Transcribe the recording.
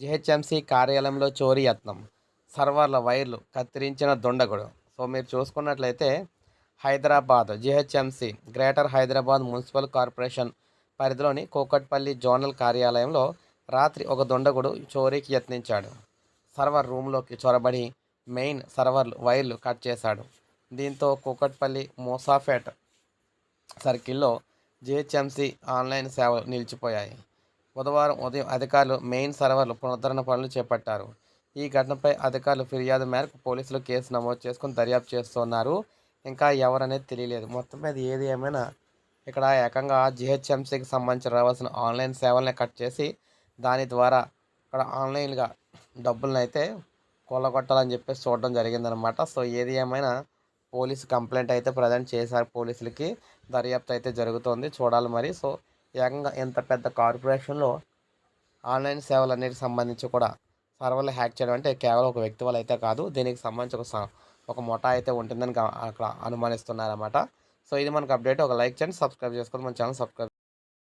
GHMC కార్యాలయంలో చోరీ యత్నం సర్వర్ల వైర్లు కత్తిరించిన దుండగుడు. సో మీరు చూసుకున్నట్లయితే Hyderabad GHMC greater Hyderabad municipal corporation పరిధిలోని కూకట్పల్లి జోనల్ కార్యాలయంలో రాత్రి ఒక దుండగుడు చోరీకి యత్నించాడు. సర్వర్ రూమ్లోకి చొరబడి మెయిన్ సర్వర్లు వైర్లు కట్ చేశాడు. దీంతో కూకట్పల్లి మూసాఫేట్ సర్కిల్లో జిహెచ్ఎంసి ఆన్లైన్ సేవలు నిలిచిపోయాయి. బుధవారం ఉదయం అధికారులు మెయిన్ సర్వర్లు పునరుద్ధరణ పనులు చేపట్టారు. ఈ ఘటనపై అధికారులు ఫిర్యాదు మేరకు పోలీసులు కేసు నమోదు చేసుకుని దర్యాప్తు చేస్తున్నారు. ఇంకా ఎవరనేది తెలియలేదు. మొత్తం మీద ఏది ఏమైనా ఇక్కడ ఏకంగా జిహెచ్ఎంసీకి సంబంధించి రావాల్సిన ఆన్లైన్ సేవల్ని కట్ చేసి దాని ద్వారా ఇక్కడ ఆన్లైన్గా డబ్బులను అయితే కొల్లగొట్టాలని చెప్పేసి చూడడం జరిగిందనమాట సో ఏది ఏమైనా పోలీసు కంప్లైంట్ అయితే ప్రజెంట్ చేశారు పోలీసులకి. దర్యాప్తు అయితే జరుగుతోంది. చూడాలి మరి. సో ఏకంగా ఇంత పెద్ద కార్పొరేషన్లో ఆన్లైన్ సేవలన్నిటికి సంబంధించి కూడా సర్వర్లు హ్యాక్ చేయడం అంటే కేవలం ఒక వ్యక్తి వల్ల అయితే కాదు దీనికి సంబంధించి ఒక ఒక ముఠా అయితే ఉంటుందని అక్కడ అనుమానిస్తున్నారన్నమాట. సో ఇది మనకు అప్డేట్. ఒక లైక్ చేయండి సబ్స్క్రైబ్ చేసుకోండి. మన ఛానల్ సబ్స్క్రైబ్